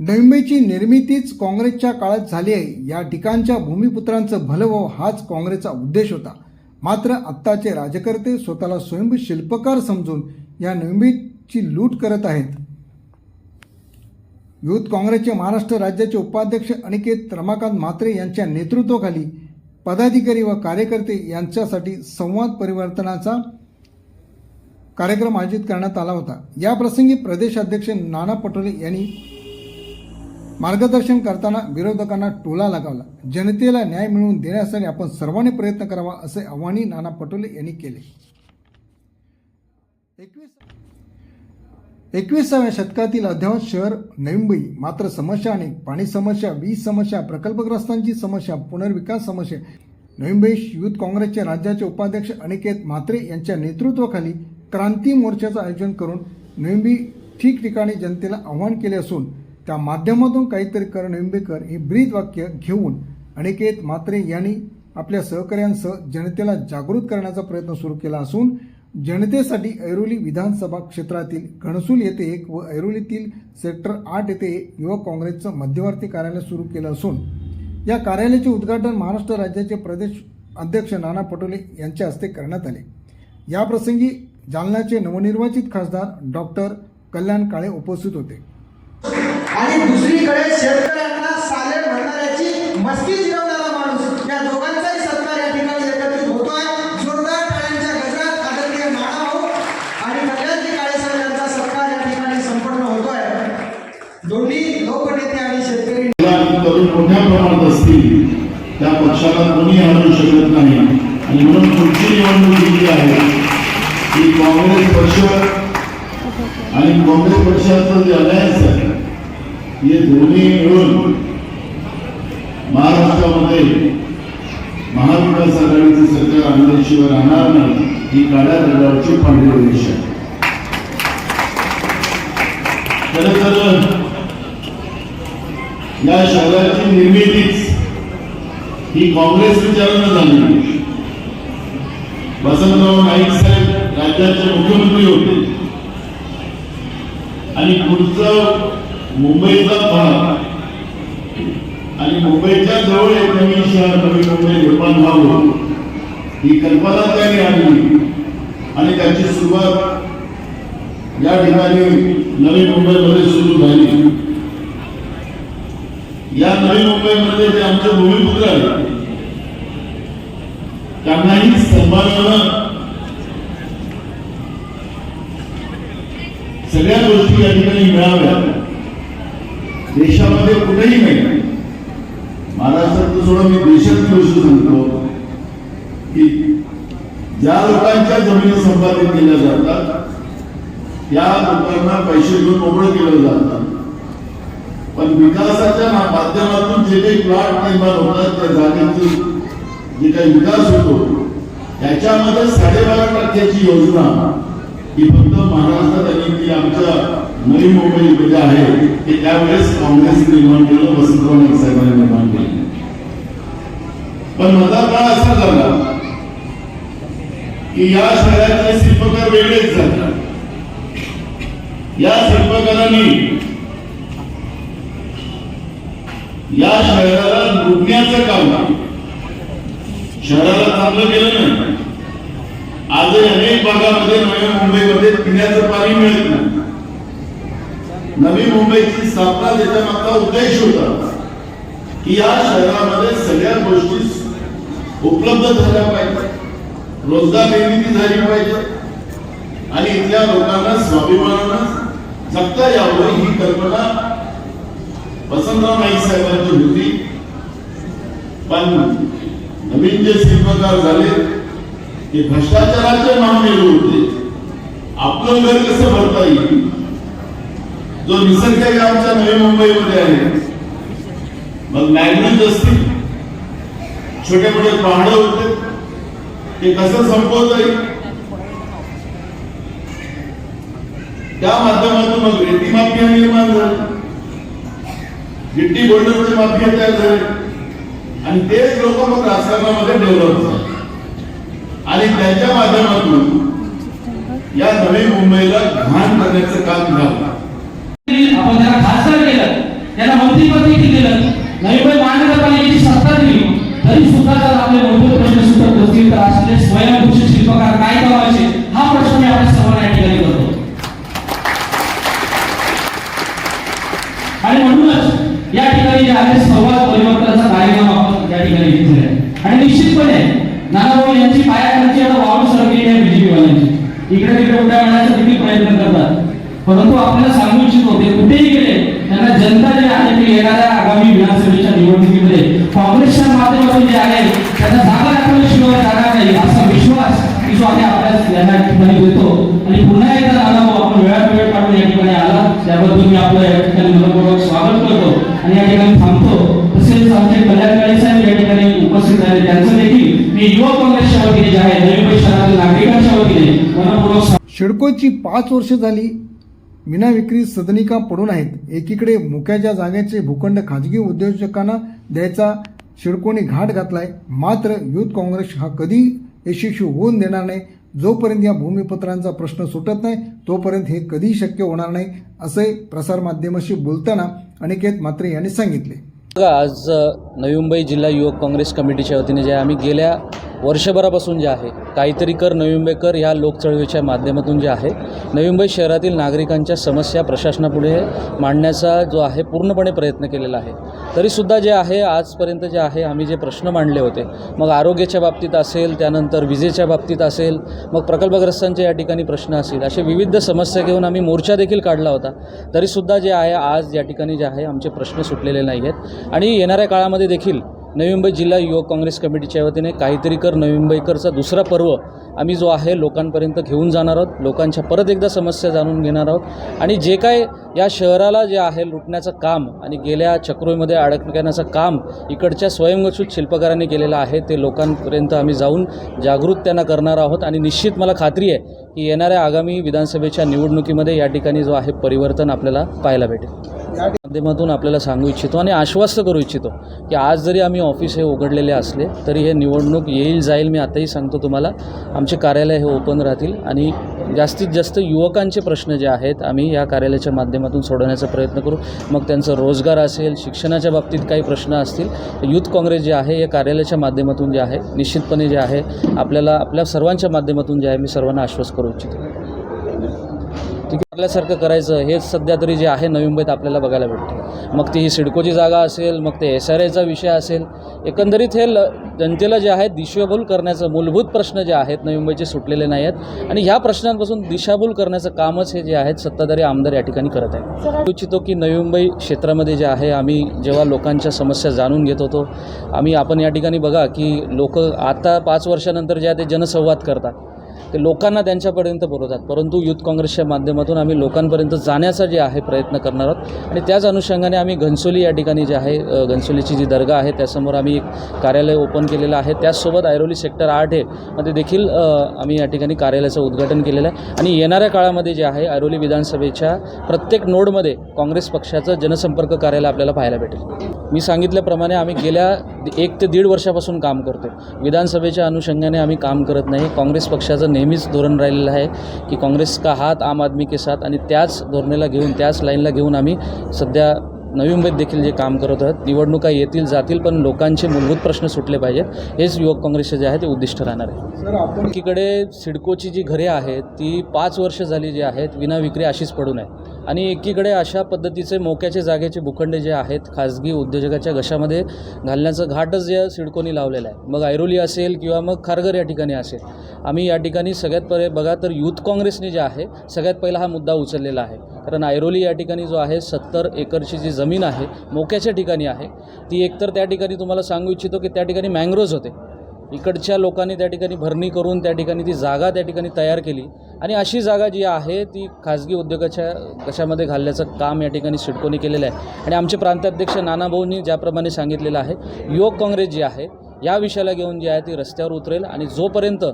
नवी निर्मितीच काँग्रेसच्या काळात झाली आहे. या ठिकाणच्या भूमिपुत्रांचं भलं व्हावं हाच काँग्रेसचा उद्देश होता. मात्र आत्ताचे राजकर्ते स्वतःला स्वयंभू शिल्पकार समजून या नवमीची लूट करत आहेत. युथ काँग्रेसचे महाराष्ट्र राज्याचे उपाध्यक्ष अनिकेत रमाकांत म्हात्रे यांच्या नेतृत्वाखाली पदाधिकारी व कार्यकर्ते यांच्यासाठी संवाद परिवर्तनाचा कार्यक्रम आयोजित करण्यात आला होता. या प्रसंगी प्रदेशाध्यक्ष नाना पटोले यांनी मार्गदर्शन करताना विरोधकांना टोला लगावला. जनतेला न्याय मिळवून देण्यासाठी आपण सर्वांनी प्रयत्न करावा असे आव्हानही नाना पटोले यांनी केले. एकवीस एकविसाव्या शतकातील अध्यावत शहर नवी मुंबई मात्र समस्या अनेक. पाणी समस्या वीज समस्या प्रकल्पग्रस्तांची समस्या पुनर्विकास समस्या. नवी मुंबई युथ काँग्रेसचे राज्याचे उपाध्यक्ष अनिकेत म्हात्रे यांच्या नेतृत्वाखाली क्रांती मोर्चाचं आयोजन करून नवी मुंबई ठिकठिकाणी जनतेला आव्हान केले असून त्या माध्यमातून काहीतरी कर निंबेकर हे ब्रीद वाक्य घेऊन अनिकेत म्हात्रे यांनी आपल्या सहकाऱ्यांसह जनतेला जागृत करण्याचा प्रयत्न सुरू केला असून जनतेसाठी ऐरोली विधानसभा क्षेत्रातील घणसूल येथे एक व ऐरोलीतील सेक्टर आठ येथे युवक काँग्रेसचं मध्यवर्ती कार्यालय सुरू केलं असून या कार्यालयाचे उद्घाटन महाराष्ट्र राज्याचे प्रदेश अध्यक्ष नाना पटोले यांच्या हस्ते करण्यात आले. याप्रसंगी जालन्याचे नवनिर्वाचित खासदार डॉक्टर कल्याण काळे उपस्थित होते. आणि दुसरीकडे शेतकऱ्यांना साले म्हणणाऱ्याची मस्ती जिरवणारा माणूस. या दोघांचाही सत्कार या ठिकाणी एकत्रित होतोय. जोरदार टाळ्यांच्या गजरात आदरणीय नाना भाऊ आणि कल्याणजी काळेसाहेब यांचा सत्कार या ठिकाणी संपन्न होतोय. दोन्ही लोकनेते आणि शेतकरी तरुण मोठ्या प्रमाणात असतील. त्या पक्षाला कोणी हरवू शकत नाही. आणि म्हणून पुढची निवडणूक जी आहे. ती काँग्रेस पक्ष आणि काँग्रेस पक्षाचं जे अलायन्स आहे हे दोन्ही मिळून महाराष्ट्रामध्ये महाविकास आघाडीचं सरकार आणल्याशिवाय राहणार नाही ही काळ्या दगडावरची पांढरी रेष आहे. तर या शहराची निर्मितीच ही काँग्रेस विचारानं झाली. वसंतराव नाईक साहेब राज्याचे मुख्यमंत्री होते. आणि पुढचं मुंबईचा भाग आणि मुंबईच्या जवळ एक नवीन शहर नवी मुंबई निर्माण व्हावं ही कल्पना त्यांनी आणली. आणि त्याची सुरुवात या ठिकाणी नवी मुंबईमध्ये सुरू झाली. या नवी मुंबईमध्ये जे आमचे भूमिपुत्र आहेत त्यांनाही सन्मानानं सगळ्या गोष्टी या ठिकाणी मिळाव्या देशामध्ये कुठेही नाही. महाराष्ट्रात सोडा मी देशात गोष्ट सांगतो की ज्या लोकांच्या जमिनी संपादित केल्या जातात त्या लोकांना पैसे घेऊन मोकळं केलं जातात पण विकासाच्या माध्यमातून जे काही प्लॉट निर्माण होतात त्या जागेचे जे काही विकास होतो त्याच्यामध्ये साडेबारा टक्क्याची योजना ही फक्त महाराष्ट्रात आणि ती आमच्या नवी मुंबईमध्ये आहे ते त्यावेळेस काँग्रेस निर्माण केलं वसंतराव साहेबांनी निर्माण केलं. पण मधा काळ असा झाला की या शहराचे शिल्पकार वेगळेच झाले. या शिल्पकारांनी या शहराला लुटण्याचं काम शहराला चांगलं केलं नाही. आजही अनेक भागामध्ये नव्या मुंबईमध्ये पिण्याचं पाणी मिळत नाही. नवी मुंबईची स्थापना त्याच्या मागचा उद्देश होता की या शहरामध्ये सगळ्या गोष्टी उपलब्ध झाल्या पाहिजे रोजगार निर्मिती झाली पाहिजे. आणि इथल्या लोकांना स्वाभिमानानं जगता यावं ही कल्पना वसंतराव नाईक साहेबांची होती. पण नवीन जे शिल्पकार झाले ते भ्रष्टाचाराचे महामेरू होते. आपलं घर कसं भरता येईल? जो निसर्ग आहे आमच्या नवी मुंबईमध्ये आहे. मग मॅग्नेट असतील. छोटे मोठे पहाड होते. ते कसं संपवता येईल त्या माध्यमातून मग रेती माफिया निर्माण झाली. गिट्टी बोल्डरचे माफिया तयार झाले आणि तेच लोक मग राजकारणामध्ये डेव्हलप झाले. आणि त्यांच्या माध्यमातून या नवी मुंबईला घाण करण्याचं काम झालं. आपण त्याला खासदार केलं मंत्रीपद देखील दिलं नवी मुंबई महानगरपालिकेची सत्ता दिली. तरी सुद्धा जर आपले मूलभूत प्रश्न सुटत नसतील तर असले स्वयंघोषित शिल्पकार काय करायचे? हा प्रश्न मी आपल्या सर्वांना या ठिकाणी करतो. आणि म्हणूनच या ठिकाणी जे आहे संवाद परिवर्तनाचा कार्यक्रम आपण या ठिकाणी घेतलेला आहे. आणि निश्चितपणे नानाभाऊ यांची पायाखालची आता वाढ सरकली आहे बीजेपी वाल्यांची. इकडे तिकडे उड्या मारण्याचा देखील प्रयत्न करतात. परंतु आपल्याला सांगू इच्छितो ते कुठेही गेले त्यांना जनता जे आहे ते येणाऱ्या आगामी विधानसभेच्या निवडणुकीमध्ये काँग्रेसच्या माध्यमातून जे आहे त्यांना जागा दाखवल्याशिवाय जाणार नाही असा विश्वास की जो आहे आपल्या या ठिकाणी देतो. आणि पुन्हा एकदा नानाभाऊ आपण वेळात वेळ काढून या ठिकाणी आला त्याबद्दल मी आपलं या ठिकाणी मनपूर्वक स्वागत करतो आणि या ठिकाणी थांबतो. तसेच आमचे कल्याणकारी साहेब या ठिकाणी उपस्थित झाले त्यांचं देखील मी युवा काँग्रेसच्या वतीने जे आहे नवी शहरातील नागरिकांच्या वतीने मनपूर्वक शिडकोची पाच वर्ष झाली विना विक्री सदनिका पडून आहेत. एकीकडे मुक्याच्या जागेचे भूखंड खाजगी उद्योजकांना द्यायचा शिडकोणी घाट घातलाय. मात्र युथ काँग्रेस हा कधी यशस्वी होऊन देणार नाही. जोपर्यंत या भूमिपत्रांचा प्रश्न सुटत नाही तोपर्यंत हे कधी शक्य होणार नाही असे प्रसारमाध्यमाशी बोलताना अनिकेत म्हात्रे यांनी सांगितले. आज नवी मुंबई जिल्हा युवक काँग्रेस कमिटीच्या वतीने जे आम्ही गेल्या वर्षभरापासून जे आहे काहीतरी कर नवी ह्या लोकचळवळीच्या माध्यमातून जे आहे नवी मुंबई शहरातील नागरिकांच्या समस्या प्रशासनापुढे मांडण्याचा जो आहे पूर्णपणे प्रयत्न केलेला आहे. तरीसुद्धा जे आहे आजपर्यंत जे आहे आम्ही जे प्रश्न मांडले होते मग आरोग्याच्या बाबतीत असेल त्यानंतर विजेच्या बाबतीत असेल मग प्रकल्पग्रस्तांचे या ठिकाणी प्रश्न असतील असे विविध समस्या घेऊन आम्ही मोर्चा देखील काढला होता. तरीसुद्धा जे आहे आज या ठिकाणी जे आहे आमचे प्रश्न सुटलेले नाही आहेत आणि येणाऱ्या काळामध्ये देखील नवी मुंबई जिल्हा युवक काँग्रेस कमिटीच्या वतीने काहीतरी कर नवी मुंबईकरचा दुसरा पर्व आम्ही जो आहे लोकांपर्यंत घेऊन जाणार आहोत. लोकांच्या परत एकदा समस्या जाणून घेणार आहोत. आणि जे काय या शहराला जे आहे लुटण्याचं काम आणि गेल्या चक्रोमध्ये अडकण्याचं काम इकडच्या स्वयंघोषित शिल्पकारांनी केलेलं आहे ते लोकांपर्यंत आम्ही जाऊन जागृत त्यांना करणार आहोत. आणि निश्चित मला खात्री आहे की येणाऱ्या आगामी विधानसभेच्या निवडणुकीमध्ये या ठिकाणी जो आहे परिवर्तन आपल्याला पाहायला भेटेल. माध्यमातून आपल्याला सांगू इच्छितो आणि आश्वस्त करू इच्छितो की आज जरी आम्ही ऑफिस हे उघडलेले असले तरी हे निवडणूक येईल जाईल मी आताही सांगतो तुम्हाला. आमचे कार्यालय हे ओपन राहतील आणि जास्तीत जास्त युवकांचे प्रश्न जे आहेत आम्ही या कार्यालयाच्या माध्यमातून सोडवण्याचा प्रयत्न करू. मग त्यांचं रोजगार असेल शिक्षणाच्या बाबतीत काही प्रश्न असतील यूथ युथ काँग्रेस जे आहे या कार्यालयाच्या माध्यमातून जे आहे निश्चितपणे जे आहे आपल्याला आपल्या सर्वांच्या माध्यमातून जे आहे मी सर्वांना आश्वस्त करू इच्छितो. ठीक आहे आपल्यासारखं करायचं हेच सध्या तरी जे आहे नवी मुंबईत आपल्याला बघायला भेटतं. मग ती ही सिडकोची जागा असेल मग ते एस आर एचा विषय असेल एकंदरीत हे ल जनतेला जे आहे दिशाभूल करण्याचं मूलभूत प्रश्न जे आहेत नवी मुंबईचे सुटलेले नाही आहेत. आणि ह्या प्रश्नांपासून दिशाभूल करण्याचं कामच हे जे आहेत सत्ताधारी आमदार या ठिकाणी करत आहेत. इच्छितो की नवी मुंबई क्षेत्रामध्ये जे आहे आम्ही जेव्हा लोकांच्या समस्या जाणून घेत होतो आम्ही आपण या ठिकाणी बघा की लोक आता पाच वर्षानंतर जे आहे ते जनसंवाद करतात. ते लोकांना त्यांच्यापर्यंत बोलवतात परंतु युथ काँग्रेसच्या माध्यमातून आम्ही लोकांपर्यंत जाण्याचा जे आहे प्रयत्न करणार आहोत. आणि त्याच अनुषंगाने आम्ही घनसोली या ठिकाणी जे आहे घनसोलीची जी दर्गा आहे त्यासमोर आम्ही एक कार्यालय ओपन केलेलं आहे. त्याचसोबत ऐरोली सेक्टर आठ आहे मध्ये देखील आम्ही या ठिकाणी कार्यालयाचं उद्घाटन केलेलं आहे. आणि येणाऱ्या काळामध्ये जे आहे ऐरोली विधानसभेच्या प्रत्येक नोडमध्ये काँग्रेस पक्षाचं जनसंपर्क कार्यालय आपल्याला पाहायला भेटेल. मी सांगितल्याप्रमाणे आम्ही गेल्या एक ते दीड वर्षापासून काम करतो विधानसभेच्या अनुषंगाने आम्ही काम करत नाही. काँग्रेस पक्षाचं नेहमीच धोरण राहिलेलं आहे की काँग्रेस का हात आम आदमी के साथ आणि त्याच धोरणेला घेऊन त्याच लाईनला घेऊन आम्ही सध्या नवी मुंबईत देखील जे काम करत आहोत निवडणुका येतील जातील पण लोकांचे मूलभूत प्रश्न सुटले पाहिजेत. हेच युवक काँग्रेसचे जे आहे ते उद्दिष्ट राहणार आहे. सर आपण एकीकडे सिडकोची जी घरे आहेत ती पाच वर्ष झाली जी आहेत विना विक्री अशीच पडून आहे आणि एकीकडे अशा पद्धतीचे मोक्याचे जागेचे भूखंडे जे आहेत खाजगी उद्योजकाच्या घशामध्ये घालण्याचं घाटच जे सिडकोनी लावलेलं आहे. मग ऐरोली असेल किंवा मग खारघर या ठिकाणी असेल. आम्ही या ठिकाणी सगळ्यात पहिले बघा तर युथ काँग्रेसने जे आहे सगळ्यात पहिला हा मुद्दा उचललेला आहे. कारण ऐरोली या ठिकाणी जो आहे सत्तर एकरची जी जमीन आहे मोक्याच्या ठिकाणी आहे. ती एकतर त्या ठिकाणी तुम्हाला सांगू इच्छितो की त्या ठिकाणी मँग्रोज होते. इकडच्या लोकांनी त्या ठिकाणी भरणी करून त्या ठिकाणी ती जागा त्या ठिकाणी तयार केली. आणि अशी जागा जी आहे ती खाजगी उद्योगाच्या कशामध्ये घालण्याचं काम या ठिकाणी सिडकोनी केलेलं आहे. आणि आमचे प्रांताध्यक्ष नानाभाऊंनी ज्याप्रमाणे सांगितलेलं आहे युवक काँग्रेस जी आहे या विषयाला घेऊन जी आहे ती रस्त्यावर उतरेल आणि जोपर्यंत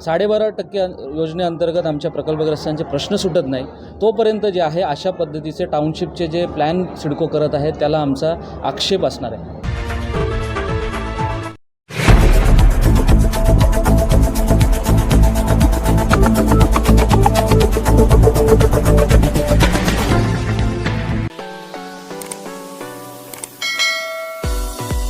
साडेबारा टक्के योजनेअंतर्गत आमच्या प्रकल्पग्रस्तांचे प्रश्न सुटत नाही. तोपर्यंत जे आहे अशा पद्धतीचे टाउनशिपचे जे प्लॅन सिडको करत आहेत त्याला आमचा आक्षेप असणार आहे.